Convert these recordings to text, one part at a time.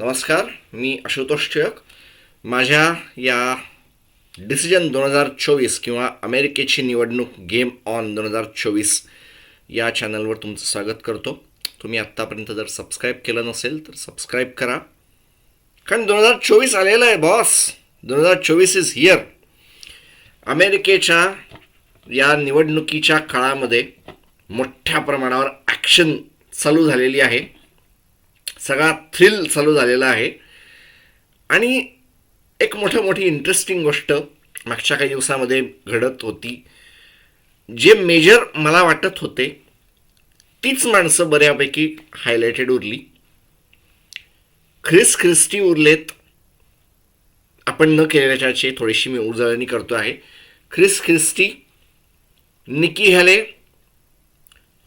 नमस्कार मी आशुतोष टिळक. माझ्या या डिसिजन दोन हजार चोवीस किंवा अमेरिकेची निवडणूक गेम ऑन दोन हजार चोवीस या चॅनलवर तुमचं स्वागत करतो. तुम्ही आत्तापर्यंत जर सबस्क्राईब केलं नसेल तर सबस्क्राईब करा. कारण दोन हजार चोवीस आलेलं आहे बॉस दोन हजार चोवीस इज हिअर अमेरिकेच्या या निवडणुकीच्या काळामध्ये मोठ्या प्रमाणावर ॲक्शन चालू झालेली आहे. सगळा थ्रिल चालू झालेला आहे. आणि एक मोठं मोठी इंटरेस्टिंग गोष्ट मागच्या काही दिवसामध्ये घडत होती. जे मेजर मला वाटत होते तीच माणसं बऱ्यापैकी हायलाइटेड उरली. ख्रिस ख्रिस्टी उरलेत. आपण न केलेल्याची थोडीशी मी उजळणी करतो आहे. Chris Christie Nikki Haley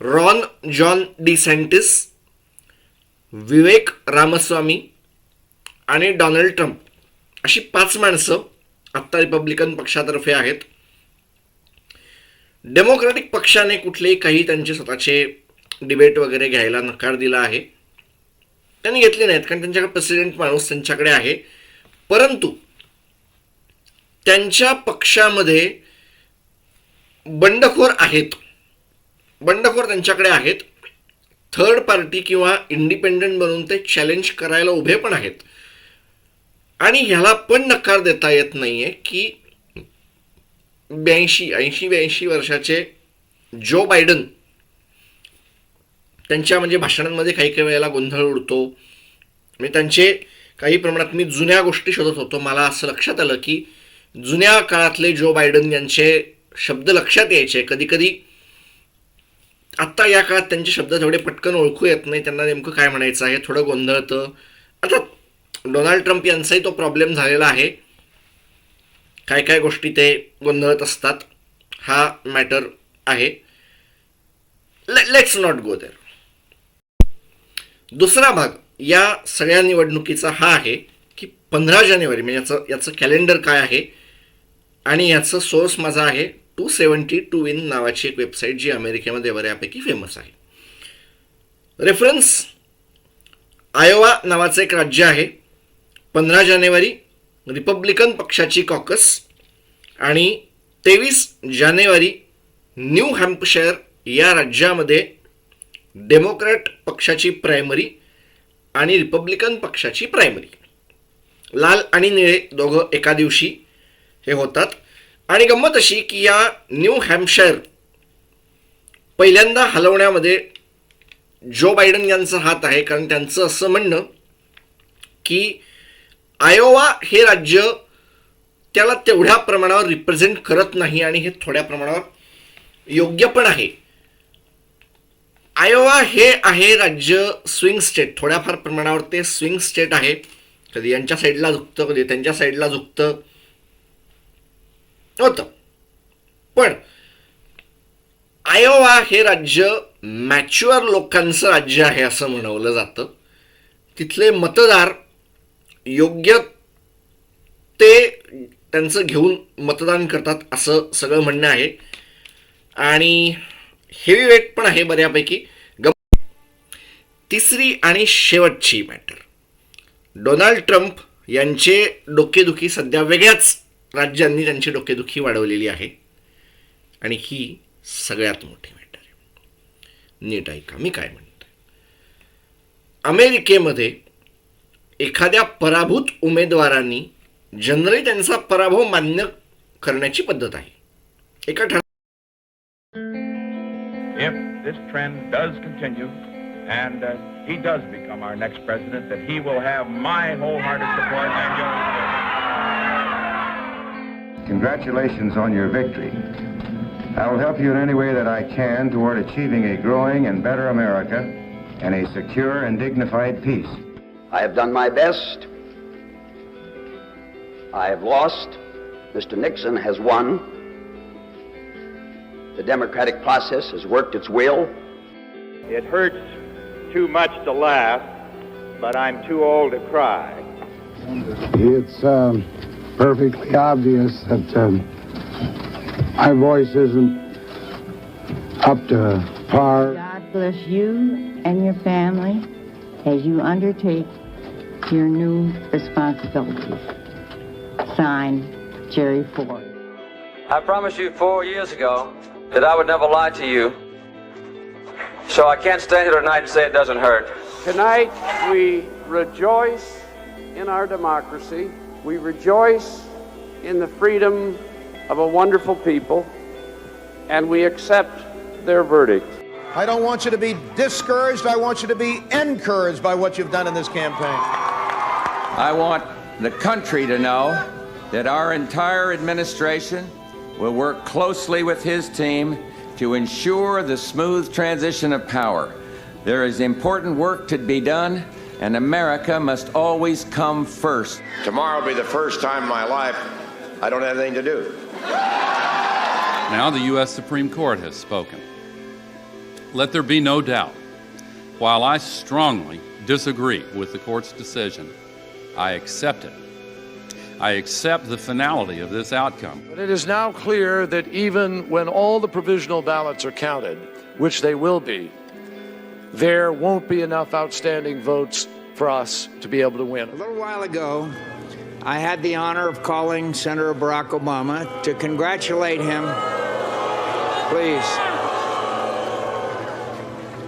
Ron John DeSantis Vivek Ramaswamy आणि डोनाल्ड ट्रम्प अशी पाच माणसं आत्ता रिपब्लिकन पक्षातर्फे आहेत. डेमोक्रॅटिक पक्षाने कुठलेही काही त्यांचे स्वतःचे डिबेट वगैरे घ्यायला नकार दिला आहे. त्यांनी घेतले नाहीत कारण त्यांच्याकडे प्रेसिडेंट माणूस त्यांच्याकडे आहे. परंतु त्यांच्या पक्षामध्ये बंडखोर आहेत. बंडखोर त्यांच्याकडे आहेत. थर्ड पार्टी किंवा इंडिपेंडंट बनून ते चॅलेंज करायला उभे पण आहेत. आणि ह्याला पण नकार देता येत नाही आहे की ब्याऐंशी ऐंशी ब्याऐंशी वर्षाचे जो बायडन त्यांच्या म्हणजे भाषणांमध्ये काही काही वेळेला गोंधळ उडतो. मी त्यांचे काही प्रमाणात मी जुन्या गोष्टी शोधत होतो. मला असं लक्षात आलं की जुन्या काळातले जो बायडन यांचे शब्द लक्षात यायचे कधी कधी आत्ता या काळात त्यांचे शब्द थोडे पटकन ओळखू येत नाही त्यांना नेमकं काय म्हणायचं आहे? थोडं गोंधळतं. आता डोनाल्ड ट्रम्प यांचाही तो प्रॉब्लेम झालेला आहे. काय काय गोष्टी ते गोंधळत असतात हा मॅटर आहे. लेट्स नॉट गो देर दुसरा भाग या सगळ्या निवडणुकीचा हा आहे की पंधरा जानेवारी म्हणजे याचं याचं कॅलेंडर काय आहे? आणि याचं सोर्स माझा आहे टू सेवन्टी टू विन नावाची एक वेबसाईट जी अमेरिकेमध्ये बऱ्यापैकी फेमस आहे. रेफरन्स आयोवा नावाचं एक राज्य आहे. पंधरा जानेवारी रिपब्लिकन पक्षाची कॉकस आणि तेवीस जानेवारी न्यू हॅम्पशायर या राज्यामध्ये डेमोक्रॅट पक्षाची प्रायमरी आणि रिपब्लिकन पक्षाची प्रायमरी लाल आणि निळे दोघं एका दिवशी हे होतात. आणि गंमत अशी की या न्यू हॅम्पशायर पहिल्यांदा हलवण्यामध्ये जो बायडन यांचा हात आहे कारण त्यांचं असं म्हणणं की आयोवा हे राज्य त्याला तेवढ्या प्रमाणावर रिप्रेझेंट करत नाही आणि हे थोड्या प्रमाणावर योग्य पण आहे. आयोवा हे आहे राज्य स्विंग स्टेट थोड्याफार प्रमाणावर ते स्विंग स्टेट आहे. कधी यांच्या साईडला झुकतं कधी त्यांच्या साईडला झुकतं. होतं. पण आयोवा हे राज्य मॅच्युअर लोकांचं राज्य आहे असं म्हणवलं जातं. तिथले मतदार योग्य ते त्यांचं घेऊन मतदान करतात असं सगळं म्हणणं आहे. आणि हेवी वेट पण आहे बऱ्यापैकी. गम तिसरी आणि शेवटची मॅटर डोनाल्ड ट्रम्प यांचे डोकेदुखी सध्या वेगळ्याच राज्यांनी त्यांची डोकेदुखी वाढवलेली आहे आणि ही सगळ्यात मोठी मॅटर आहे नीट ऐका मी काय म्हणतो अमेरिकेमध्ये एखाद्या पराभूत उमेदवारांनी जनरली त्यांचा पराभव मान्य करण्याची पद्धत आहे एका ठरा if this trend does continue and uh, he does become our next president, that he will have my wholehearted support and yours. Too. Congratulations on your victory. I will help you in any way that I can toward achieving a growing and better America and a secure and dignified peace. I have done my best. I have lost. Mr. Nixon has won. The democratic process has worked its will. It hurts too much to laugh, but I'm too old to cry. It's um, perfectly obvious that um, my voice isn't up to par. God bless you and your family as you undertake your new responsibilities. Signed, Jerry Ford. I promised you four years ago that I would never lie to you. So I can't stand here tonight and say it doesn't hurt. Tonight, we rejoice in our democracy. We rejoice in the freedom of a wonderful people, and we accept their verdict. I don't want you to be discouraged. I want you to be encouraged by what you've done in this campaign. I want the country to know that our entire administration will work closely with his team to ensure the smooth transition of power. There is important work to be done, and America must always come first. Tomorrow will be the first time in my life I don't have anything to do. Now the U.S. Supreme Court has spoken. Let there be no doubt. While I strongly disagree with the court's decision, I accept it. I accept the finality of this outcome. But it is now clear that even when all the provisional ballots are counted, which they will be, there won't be enough outstanding votes for us to be able to win. A little while ago, I had the honor of calling Senator Barack Obama to congratulate him. Please.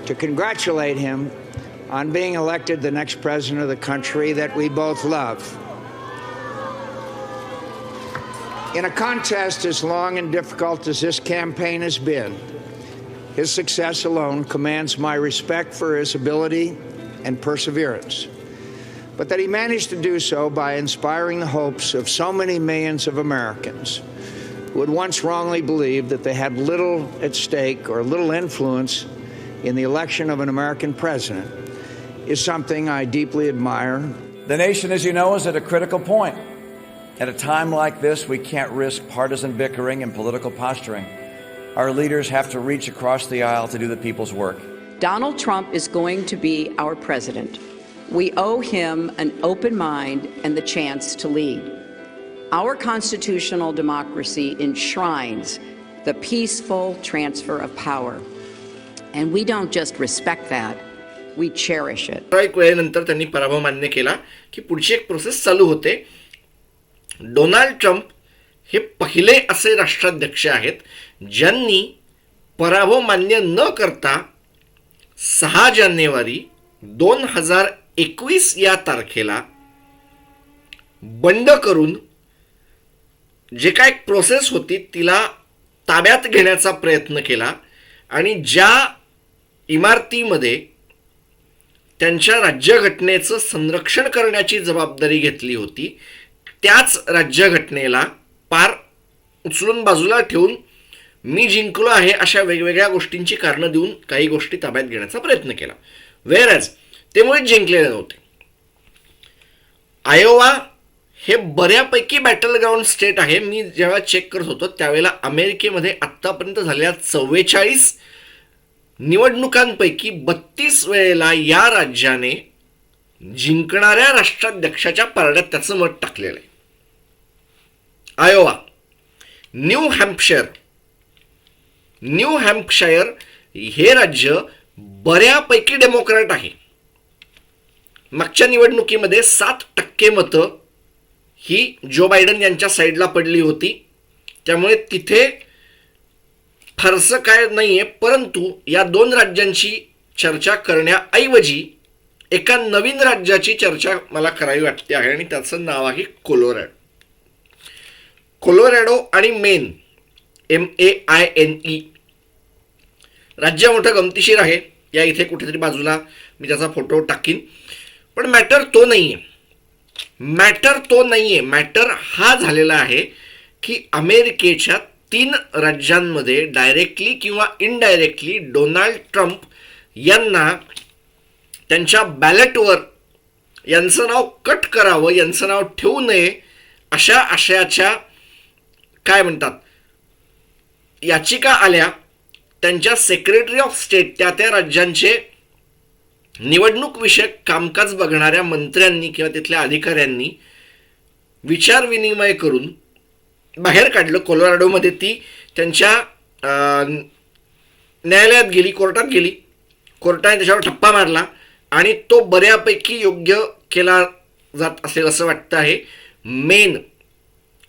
To congratulate him on being elected the next president of the country that we both love. In a contest as long and difficult as this campaign has been, his success alone commands my respect for his ability and perseverance. But that he managed to do so by inspiring the hopes of so many millions of Americans who had once wrongly believed that they had little at stake or little influence in the election of an American president is something I deeply admire. The nation, as you know, is at a critical point. At a time like this, we can't risk partisan bickering and political posturing. Our leaders have to reach across the aisle to do the people's work. Donald Trump is going to be our president. We owe him an open mind and the chance to lead. Our constitutional democracy enshrines the peaceful transfer of power. And we don't just respect that, we cherish it. ठराविक वेळेनंतर त्यांनी पराभव मान्य केला की पुढची एक process चालू होते डोनाल्ड ट्रम्प हे पहिले असे राष्ट्राध्यक्ष आहेत ज्यांनी पराभव मान्य न करता सहा जानेवारी दोन हजार एकवीस या तारखेला बंड करून जे काय प्रोसेस होती तिला ताब्यात घेण्याचा प्रयत्न केला आणि ज्या इमारतीमध्ये त्यांच्या राज्यघटनेचं संरक्षण करण्याची जबाबदारी घेतली होती त्याच राज्यघटनेला पार उचलून बाजूला ठेवून मी जिंकलो आहे अशा वेगवेगळ्या गोष्टींची कारणं देऊन काही गोष्टी ताब्यात घेण्याचा प्रयत्न केला. वेअरॅज ते मुळीच जिंकलेले नव्हते. आयोवा हे बऱ्यापैकी बॅटल ग्राउंड स्टेट आहे. मी जेव्हा चेक करत होतो त्यावेळेला अमेरिकेमध्ये आत्तापर्यंत झालेल्या चव्वेचाळीस निवडणुकांपैकी बत्तीस वेळेला या राज्याने जिंकणाऱ्या राष्ट्राध्यक्षाच्या पारड्यात त्याचं मत टाकलेलं आहे. Iowa New Hampshire New Hampshire हे राज्य बऱ्यापैकी डेमोक्रॅट आहे. मागच्या निवडणुकीमध्ये सात टक्के मतं ही जो बायडन यांच्या साईडला पडली होती. त्यामुळे तिथे फारसं काय नाही आहे परंतु या दोन राज्यांची चर्चा करण्याऐवजी एका नवीन राज्याची चर्चा मला करावी वाटते आहे आणि त्याचं नाव आहे कोलोरॅडो. कोलोरॅडो आणि Maine M A I N E राज्य मोठं गमतीशीर आहे. या इथे कुठेतरी बाजूला मी त्याचा फोटो टाकीन. पण मॅटर तो नाही आहे मॅटर तो नाही आहे मॅटर हा झालेला आहे की अमेरिकेच्या तीन राज्यांमध्ये डायरेक्टली किंवा इनडायरेक्टली डोनाल्ड ट्रम्प यांना त्यांच्या बॅलेटवर यांचं नाव कट करावं यांचं नाव ठेवू नये अशा आशयाच्या काय म्हणतात याचिका आल्या. त्यांच्या सेक्रेटरी ऑफ स्टेट त्या त्या राज्यांचे निवडणूक विषयक कामकाज बघणाऱ्या मंत्र्यांनी किंवा तिथल्या अधिकाऱ्यांनी विचारविनिमय करून बाहेर काढलं. कोलोराडोमध्ये ती त्यांच्या न्यायालयात गेली कोर्टात गेली. कोर्टाने त्याच्यावर ठप्पा मारला आणि तो बऱ्यापैकी योग्य केला जात असेल असं वाटतं आहे. मेन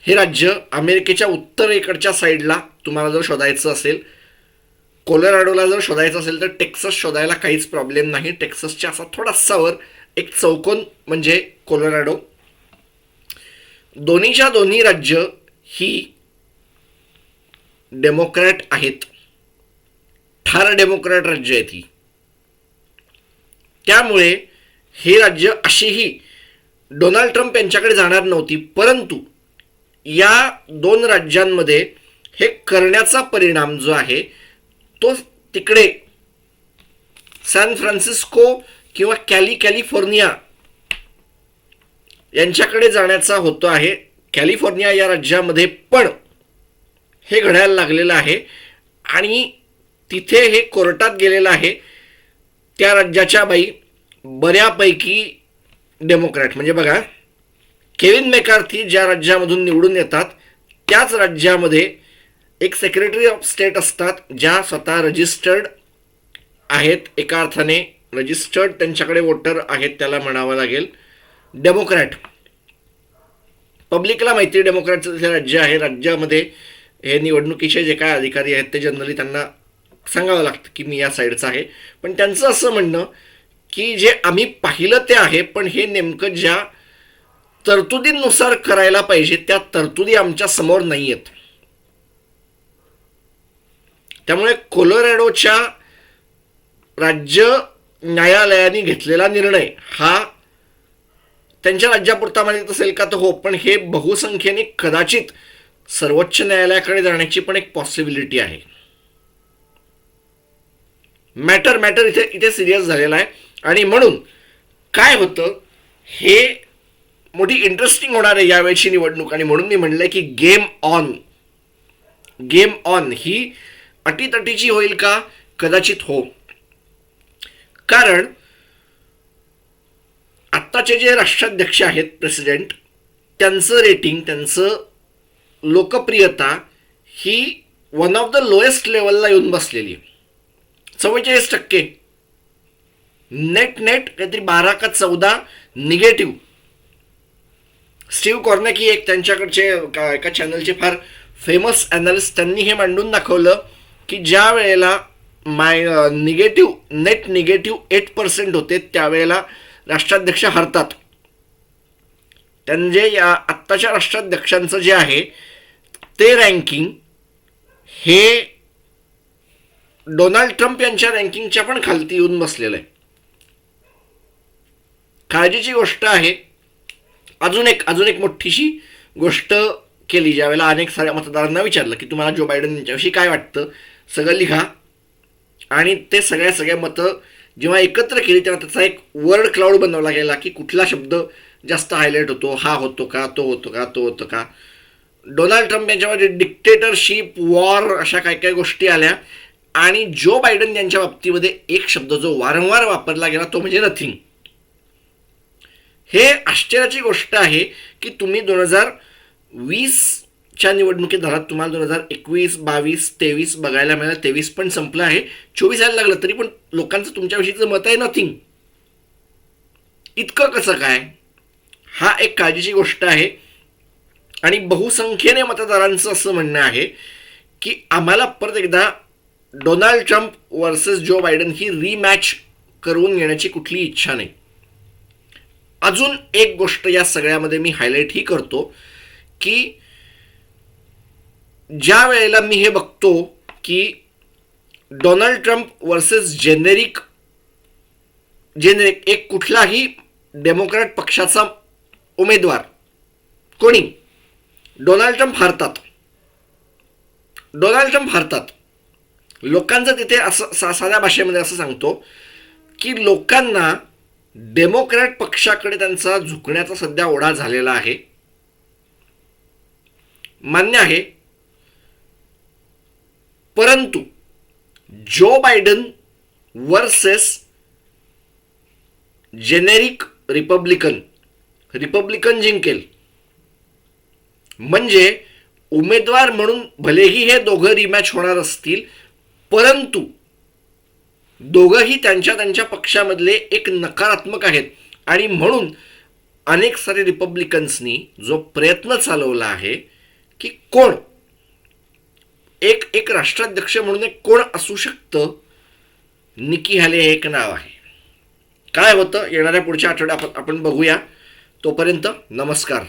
हे राज्य अमेरिकेच्या उत्तरेकडच्या साईडला तुम्हाला जर शोधायचं असेल कोलोराडोला जर शोधायचं असेल तर टेक्सस शोधायला काहीच प्रॉब्लेम नाही. टेक्सासच्या असा थोडासा वर एक चौकोन म्हणजे कोलोराडो. दोन्हीच्या दोन्ही राज्य ही डेमोक्रॅट आहेत. ठार डेमोक्रॅट राज्य आहेत ही. त्यामुळे हे राज्य अशीही डोनाल्ड ट्रम्प यांच्याकडे जाणार नव्हती. परंतु या दोन राज्यांमध्ये हे करण्याचा परिणाम जो आहे तो तिकडे सॅन फ्रान्सिस्को किंवा कॅली कॅलिफोर्निया यांच्याकडे जाण्याचा होतो आहे. कॅलिफोर्निया या राज्यामध्ये पण हे घडायला लागलेलं आहे. आणि तिथे हे कोर्टात गेलेलं आहे. त्या राज्याच्या बाई बऱ्यापैकी डेमोक्रॅट. म्हणजे बघा केविन मेकार्थी ज्या राज्यामधून निवडून येतात त्याच राज्यामध्ये एक सेक्रेटरी ऑफ स्टेट असतात ज्या स्वतः रजिस्टर्ड आहेत. एका अर्थाने रजिस्टर्ड त्यांच्याकडे वोटर आहेत त्याला म्हणावं लागेल. डेमोक्रॅट पब्लिकला माहिती डेमोक्रॅटचं जे राज्य आहे राज्यामध्ये हे निवडणुकीचे जे काय अधिकारी आहेत ते जनरली त्यांना सांगावं लागतं की मी या साईडचं आहे. पण त्यांचं असं म्हणणं की जे आम्ही पाहिलं ते आहे पण हे नेमकं ज्या तरतुदींनुसार करायला पाहिजे त्या तरतुदी आमच्यासमोर नाही आहेत त्यामुळे कोलोरॅडोच्या राज्य न्यायालयाने घेतलेला निर्णय हा त्यांच्या राज्यापुरता मानित असेल का तर हो पण हे बहुसंख्येने कदाचित सर्वोच्च न्यायालयाकडे जाण्याची पण एक पॉसिबिलिटी आहे. मॅटर मॅटर इथे इथे सिरियस झालेला आहे. आणि म्हणून काय होतं हे मोठी इंटरेस्टिंग होणार आहे यावेळची निवडणूक. आणि म्हणून मी म्हणलंय की गेम ऑन गेम ऑन ही अटीतटीची होईल का? कदाचित हो. कारण आत्ताचे जे राष्ट्राध्यक्ष आहेत प्रेसिडेंट त्यांचं रेटिंग त्यांचं लोकप्रियता ही वन ऑफ द लोएस्ट लेवलला येऊन बसलेली आहे. चव्वेचाळीस टक्के. नेट नेट काहीतरी बारा का चौदा निगेटिव्ह स्टीव्ह कॉर्नेकी एक त्यांच्याकडचे एका चॅनलचे फार फेमस ॲनालिस्ट त्यांनी हे मांडून दाखवलं. की ज्या वेळेला my negative net negative eight percent होते त्यावेळेला राष्ट्राध्यक्ष हरतात. म्हणजे या आत्ताच्या राष्ट्राध्यक्षांचं जे आहे ते रँकिंग हे डोनाल्ड ट्रम्प यांच्या रँकिंगच्या पण खालती येऊन बसलेलं आहे. काळजीची गोष्ट आहे. अजून एक अजून एक मोठीशी गोष्ट केली ज्यावेळेला अनेक साऱ्या मतदारांना विचारलं की तुम्हाला जो बायडन यांच्याविषयी काय वाटतं? सगळं लिहा. आणि ते सगळ्या सगळ्या मतं जेव्हा एकत्र केली तेव्हा त्याचा एक वर्ड क्लाउड बनवला गेला की कुठला शब्द जास्त हायलाईट होतो हा होतो का तो होतो का तो होतो का. डोनाल्ड ट्रम्प यांच्यामध्ये डिक्टेटरशिप वॉर अशा काही काही गोष्टी आल्या. आणि जो बायडन यांच्या बाबतीमध्ये एक शब्द जो वारंवार वापरला गेला तो म्हणजे नथिंग हे आश्चर्याची गोष्ट आहे की तुम्ही दोन हजार वीस च्या निवडणुकीत धरात तुम्हाला दोन हजार एकवीस बावीस तेवीस बघायला मिळालं. तेवीस पण संपलं आहे. चोवीस यायला लागलं तरी पण लोकांचं तुमच्याविषयीचं मत आहे नथिंग इतकं कसं काय? हा एक काळजीची गोष्ट आहे. आणि बहुसंख्येने मतदारांचं असं म्हणणं आहे की आम्हाला परत एकदा Donald Trump versus Joe Biden ही रीमॅच करून घेण्याची कुठली इच्छा नाही. अजून एक गोष्ट या सगळ्यामध्ये मी हायलाईट ही करतो की ज्या वेळेला मी हे बघतो की Donald Trump versus generic generic एक कुठलाही डेमोक्रॅट पक्षाचा उमेदवार कोणी? डोनाल्ड ट्रम्प हारतात. डोनाल्ड ट्रम्प हारतात. लोकांचं तिथे असं सा साध्या भाषेमध्ये असं सांगतो की लोकांना डेमोक्रॅट पक्षाकडे त्यांचा झुकण्याचा सध्या ओढा झालेला आहे. मान्य आहे परंतु Joe Biden versus generic Republican Republican जिंकेल. म्हणजे उमेदवार म्हणून भलेही हे दोघं रिमॅच होणार असतील परंतु दोघंही त्यांच्या त्यांच्या पक्षामधले एक नकारात्मक आहेत. आणि म्हणून अनेक सारे रिपब्लिकन्सनी जो प्रयत्न चालवला आहे की कोण एक एक राष्ट्राध्यक्ष म्हणून एक कोण असू शकतं? निकी हॅले हे एक नाव आहे. काय होतं? येणाऱ्या पुढच्या आठवड्यात आपण आपण बघूया. तोपर्यंत नमस्कार.